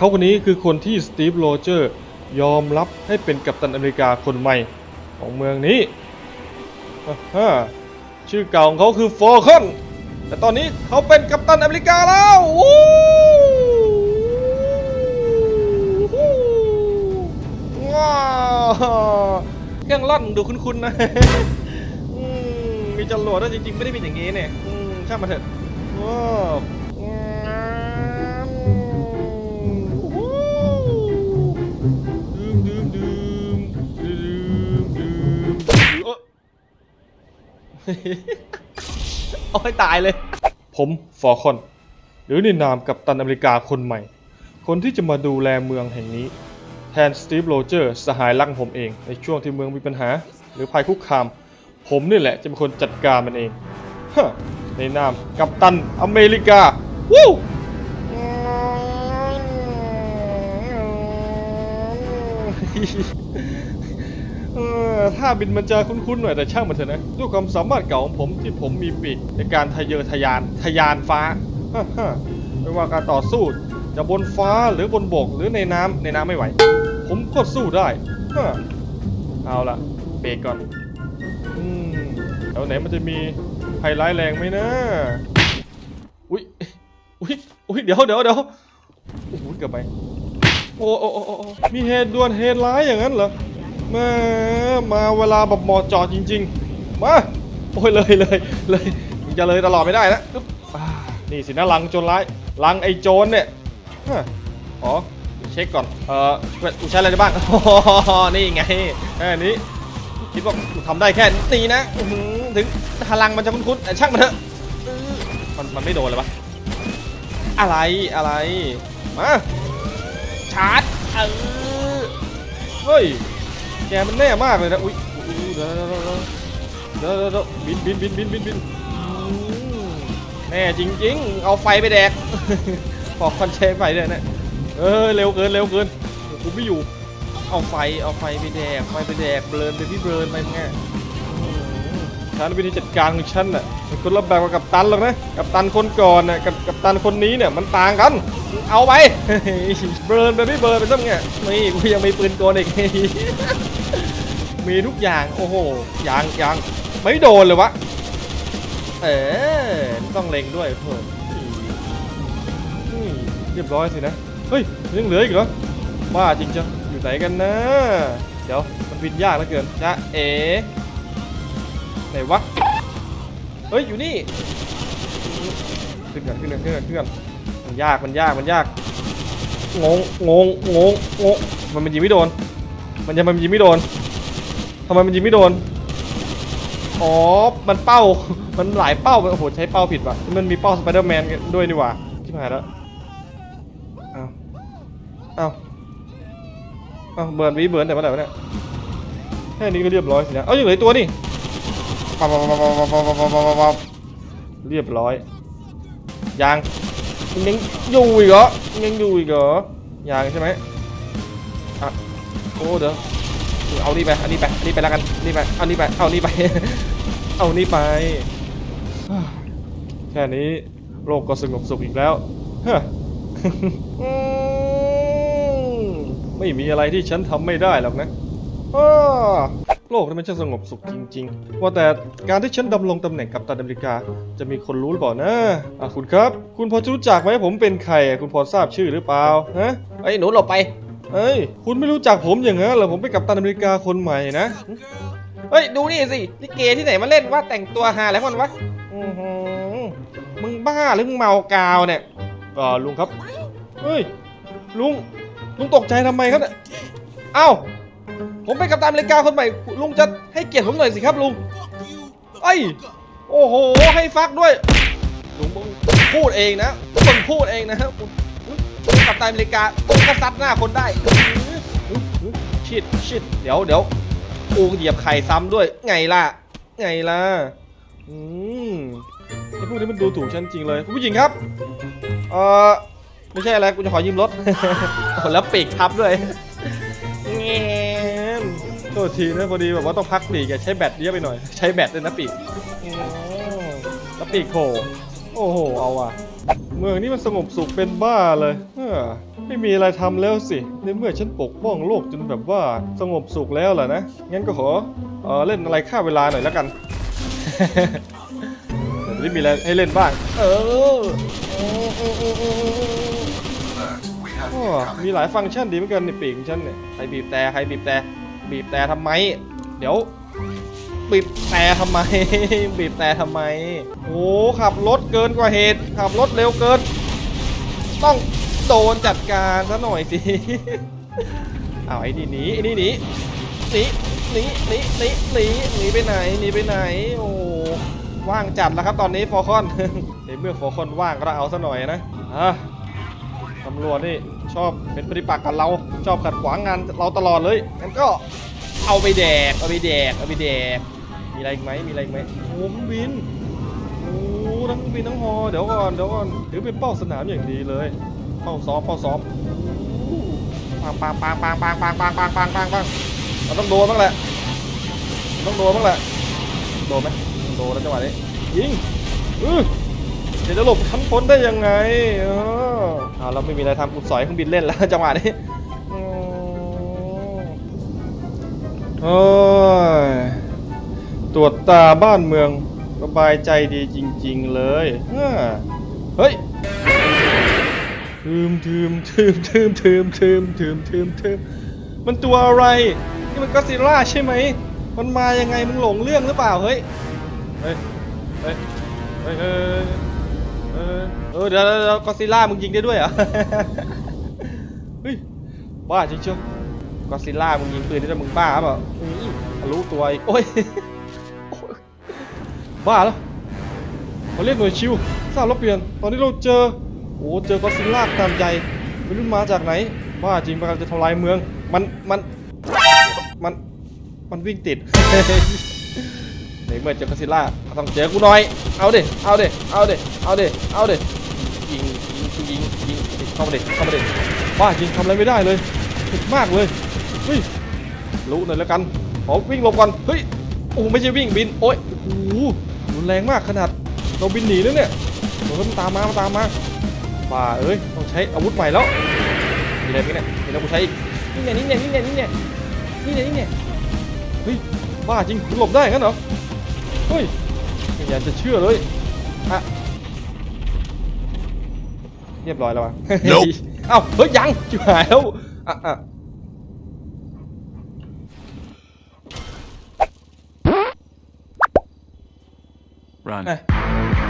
เขาคนนี้คือคนที่สตีฟโรเจอร์ยอมรับให้เป็นกัปตันอเมริกาคนใหม่ของเมืองนี้อ่าชื่อเก่าของเขาคือฟอร์คอนแต่ตอนนี้เขาเป็นกัปตันอเมริกาแล้วว้าวเครื่องล่อนดูคุ้นๆนะมีจรวดด้วยจริงๆ ไม่ได้เป็นอย่างนี้เนี่ยช่างมาเถอะว้าว โอ้ยตายเลย ผมฟอร์คอน หรือในนามกัปตันอเมริกาคนใหม่ คนที่จะมาดูแลเมืองแห่งนี้ แทนสตีฟโรเจอร์สหายรักผมเอง ในช่วงที่เมืองมีปัญหา หรือภัยคุกคาม ผมนี่แหละจะเป็นคนจัดการมันเองฮะในนามกัปตันอเมริกาวู้ ออถ้าบินมันจะคุ้นๆหน่อยแต่ช่างมันเถอะนะด้วยความสามารถเก่าของผมที่ผมมีปีกในการทะเยอทะยานทะยานฟ้าไม่ว่าการต่อสู้จะบนฟ้าหรือบนบกหรือในน้ำในน้ำไม่ไหว ผมก็สู้ได้เอาละเบรกก่อนอืมแถวไหนมันจะมีไฮไลท์แรงไหมนะอุ้ยอุ้ยอุ้ยเดี๋ยวเดี๋ยวเดี๋ยวโอ้โหเกือบไปโอ้โอ้โอ้โอ้มีเหตุด่วนเหตุร้ายอย่างนั้นเหรอ มามาเวลาแบบเหมาะจอดจริง ๆ มาโอ้ยเลยเลยเลยมึงจะเลยตลอดไม่ได้นะอึ๊บนี่สินะลังโจรร้ายลังไอโจรเนี่ยฮะอ๋อเช็คก่อนเออกูใช้อะไรได้บ้างนี่ไงแค่นี้คิดว่ากูทำได้แค่นี้นะถึงพลังมันจะคุ้นๆแต่ช่างมันเถอะมันมันไม่โดนเลยวะอะไรอะไรมาชาร์จเออเฮ้ย แกมันแน่มากเลยนะอุ้ยเดี๋ยวเดี๋ยวเดี๋ยวเดี๋ยวบินบินบินบินบินบินแน่จริงๆ เอาไฟไปแดกขอคอนเชฟไฟด้วยนะเออเร็วเกินเร็วเกินกูไม่อยู่ เอาไฟเอาไฟไปแดกไฟไปแดกเบลนไปพี่เบลนไปมึงไง ฉันวิธีจัดการของฉันน่ะเป็นคนละแบบกับกัปตันหรอกนะกัปตันคนก่อนน่ะกับกัปตันคนนี้เนี่ยมันต่างกัน เอาไปเบลนไปพี่เบลนไปซ้ำไงนี่กูยังมีปืนโกนอีกมีทุกอย่างโอ้โหยังยังไม่โดนเลยวะเออต้องเล็งด้วยเพื่อนเรียบร้อยสินะเฮ้ยยังเหลืออีกเหรอบ้าจริงจังอยู่ไหนกันนะ เดี๋ยวมันบินยากเหลือเกินจ้าเอ๋ ไหนวะ เฮ้ย อยู่นี่ ขึ้นกันขึ้นกันขึ้นกันขึ้นกันมันยาก มันยาก มันยาก งง งง งงงมันมันยิงไม่โดน มันยังมันยิงไม่โดนทำไมมันยิงไม่โดน อ๋อ มันเป้า มันหลายเป้าโอ้โห ใช้เป้าผิดว่ะ มันมีเป้าสไปเดอร์แมนด้วยนี่ว่าที่หายแล้วอ้าวอ้าวอ้าวเบิร์นวิเบิร์นแต่เมื่อไหร่วะเนี่ยแค่นี้ก็เรียบร้อยสินะ เอาอยังเหลือตัวนี่ ปั๊บปั๊บปั๊บปั๊บปั๊บปั๊บปั๊บปั๊บปั๊บเรียบร้อยยังยังอยู่อีกเหรอยังอยู่อีกเหรอยังใช่ไหมอะโอ้เดี๋ยวเอานี่ไปเอานี่ไปอานี่ไปแล้วกันนี่ไปเอานี่ไปเอานี่ไปเอานี่ไปแค่นี้โลกก็สงบสุขอีกแล้วเฮ้ไม่มีอะไรที่ฉันทำไม่ได้หรอกนะอ้า โลกนี้มันช่างสงบสุขจริง ๆ ว่าแต่การที่ฉันดำรงตำแหน่งกัปตันอเมริกา จะมีคนรู้หรือเปล่านะอะคุณครับ คุณพอจะรู้จักไหมผมเป็นใครอะคุณพอทราบชื่อหรือเปล่าฮะเฮ้ยหนูหลบไป เอ้ย คุณไม่รู้จักผมอย่างนั้นเหรอผมเป็นกัปตันอเมริกาคนใหม่นะ เฮ้ย ดูนี่สิลิเกที่ไหนมาเล่นว่าแต่งตัวฮาอะไรมันวะอือหือมึงบ้าหรือมึงเมากาวเนี่ยก็ลุงครับ เฮ้ย ลุง ลุงตกใจทำไมครับเนี่ยเอ้า ผมเป็นกัปตันอเมริกาคนใหม่ลุงจะให้เกียรติผมหน่อยสิครับลุงเอ้ยโอ้โหให้ฟักด้วยลุงมึงพูดเองนะคนพูดเองนะครับคุณกัปตันอเมริกาผมก็ซัดหน้าคนได้ชิดชิดเดี๋ยวเดี๋ยวกูเหยียบไข่ซ้ำด้วย ไงล่ะ ไงล่ะ อืมไอ้พวกนี้มันดูถูกฉันจริงเลยคุณผู้หญิงครับ เออไม่ใช่อะไรกูจะขอยืมรถโอ้แล้วปีกทับด้วยแง มโทษทีนะพอดีแบบว่าต้องพักปีกอะใช้แบตเยอะไปหน่อย ใช้แบตด้วยนะปีกอืมแล้วปีกโผล่โอ้โห เอาว่ะ เมืองนี้มันสงบสุขเป็นบ้าเลยเออไม่มีอะไรทำแล้วสิ ในเมื่อฉันปกป้องโลกจนแบบว่าสงบสุขแล้วล่ะนะ งั้นก็ขอเออเล่นอะไรฆ่าเวลาหน่อยแล้วกันเดี๋ยวจะได้มีอะไรให้เล่นบ้าง เออโอ้มีหลายฟังก์ชันดีเหมือนกันในปีกของฉันเนี่ย ใครบีบแต่ใครบีบแต่ บีบแต่ทำไม เดี๋ยว บีบแต่ทำไม บีบแต่ทำไม โอ้ขับรถเกินกว่าเหตุ ขับรถเร็วเกิน ต้องโดนจัดการซะหน่อยสิเอาไอ้นี่หนีไอ้นี่หนีหนีหนีหนีหนีหนีหนีไปไหนหนีไปไหน โอ้ว่างจัดแล้วครับตอนนี้ฟอร์คอนในเมื่อฟอร์คอนว่างก็เอาซะหน่อยนะอะ ตำรวจนี่ชอบเป็นปฏิปักษ์กับเรา ชอบขัดขวางงานเราตลอดเลยงั้นก็เอาไปแดก เอาไปแดก เอาไปแดก มีอะไรอีกไหมมีอะไรอีกไหมโอ้เครื่องบินโอ้ทั้งบินทั้งฮอ เดี๋ยวก่อน เดี๋ยวก่อน ถือเป็นเป้าสนามอย่างดีเลย เป้าซ้อม เป้าซ้อมปังปังปังปังปังปังปังปังปังปังปังเราต้องโดนบ้างแหละ ต้องโดนบ้างแหละ โดนไหมโดนแล้วจังหวะนี้ ยิงเออเดี๋ยวจะหลบชั้นพ้นได้ยังไงเออ เอาเราไม่มีอะไรทำกูสอยเครื่องบินเล่นแล้วจังหวะนี้โอ้ยตรวจตาบ้านเมืองสบายใจดีจริง ๆเลยเฮ้ยทืมทืมทืมทืมทืมทืมทืมทืมทืมมันตัวอะไร นี่มันก็อดซิลล่าใช่ไหม มันมายังไงมึงหลงเรื่องหรือเปล่า เฮ้ย เฮ้ย เฮ้ย เฮ้ย เออเดี๋ยวเดี๋ยวกอซิล่ามึงยิงได้ด้วยเหรอ เฮ้ยบ้าจริงเชียวกอซิล่ามึงยิงปืนได้ด้วยมึงบ้าเปล่าอุ้ยทะลุตัวอีกโอ้ย บ้าแล้วเขาเรียกหน่วยชิวทราบแล้วเปลี่ยน ตอนนี้เราเจอ โอ้เจอกอซิล่าตามใจไม่รู้มาจากไหน บ้าจริงมันจะทำลายเมือง มัน มัน มัน มันวิ่งติด ในเมื่อเจอกอดซิล่าก็ต้องเจอกูหน่อย เอาดิ เอาดิ เอาดิ เอาดิ เอาดิ ยิง ยิงยิง ยิง เข้ามาดิ เข้ามาดิบ้าจริงทำอะไรไม่ได้เลยผิดมากเลย เฮ้ย รู้หน่อยแล้วกัน ขอวิ่งหลบก่อน เฮ้ย โอ้ไม่ใช่วิ่งบิน โอ้ยโอ้โหรุนแรงมากขนาด เราบินหนีแล้วเนี่ยโอ้ยมันตามมามันตามมาบ้าเอ้ย ต้องใช้อาวุธใหม่แล้วมีอะไรไหมเนี่ยมีอะไรกูใช้อีกนี่เนี่ยนี่เนี่ยนี่เนี่ยนี่เนี่ยนี่เนี่ยนี่เนี่ยเฮ้ยบ้าจริงมึงหลบได้งั้นเหรอ เฮ้ยไม่อยากจะเชื่อเลยอะเรียบร้อยแล้ววะ Nope เอ้าเฮ้ยยังจิ๋วหายแล้วอะอะ Run. เอ้ย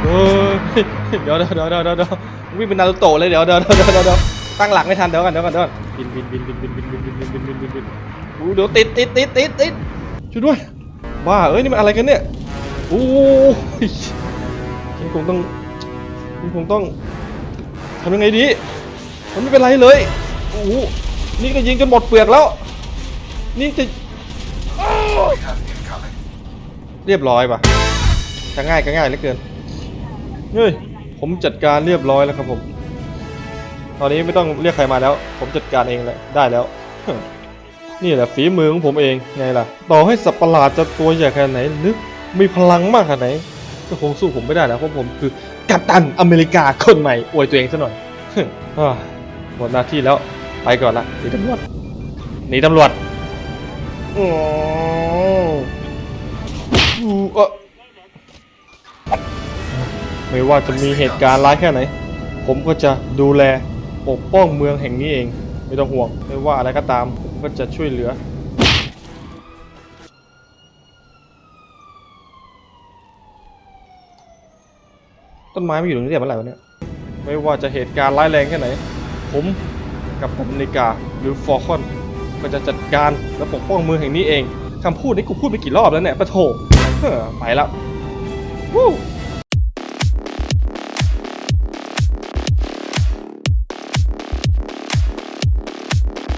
เฮ้ยเดี๋ยวเดี๋ยวเดี๋ยวเดี๋ยวเดี๋ยวเดี๋ยววิ่งเป็นนารูโตะเลยเดี๋ยวเดี๋ยวเดี๋ยวเดี๋ยวเดี๋ยวตั้งหลักไม่ทันเดี๋ยวกันเดี๋ยวกันเดี๋ยวกันบินบินบินบินบินบินบินบินบินบินบินบินบินอู้เดี๋ยวติดติดติดติดติดช่วยด้วยบ้าเอ้ยนี่มันอะไรกันเนี่ย โอ้ยฉันคงต้องฉันคงต้องทำยังไงดี มันไม่เป็นไรเลยโอ้โหนี่ก็ยิงจนหมดเปลือกแล้ว นี่จะเรียบร้อยปะก็ง่ายก็ง่ายเหลือเกิน เฮ้ย ผมจัดการเรียบร้อยแล้วครับผม ตอนนี้ไม่ต้องเรียกใครมาแล้ว ผมจัดการเองเลยได้แล้ว นี่แหละฝีมือของผมเองไงล่ะ ต่อให้สัตว์ประหลาดจะตัวใหญ่ขนาดไหนหรือ มีพลังมากขนาดไหนก็คงสู้ผมไม่ได้แล้วเพราะผมคือกัปตันอเมริกาคนใหม่อวยตัวเองซะหน่อยหมดหน้าที่แล้วไปก่อนละหนีตำรวจหนีตำรวจอ๋ออูเออไม่ว่าจะมีเหตุการณ์ร้ายแค่ไหน ผมก็จะดูแลปกป้องเมืองแห่งนี้เอง ไม่ต้องห่วง ไม่ว่าอะไรก็ตาม ผมก็จะช่วยเหลือ ต้นไม้ไม่อยู่ตรงนี้แต่เมื่อไหร่วะเนี่ย ไม่ว่าจะเหตุการณ์ร้ายแรงแค่ไหน ผมกับอเมริกาหรือฟอร์คอนก็จะจัดการและปกป้องเมืองแห่งนี้เองคำพูดนี้กูพูดไปกี่รอบแล้วเนี่ยปะโถเฮ้อไปแล้ววู้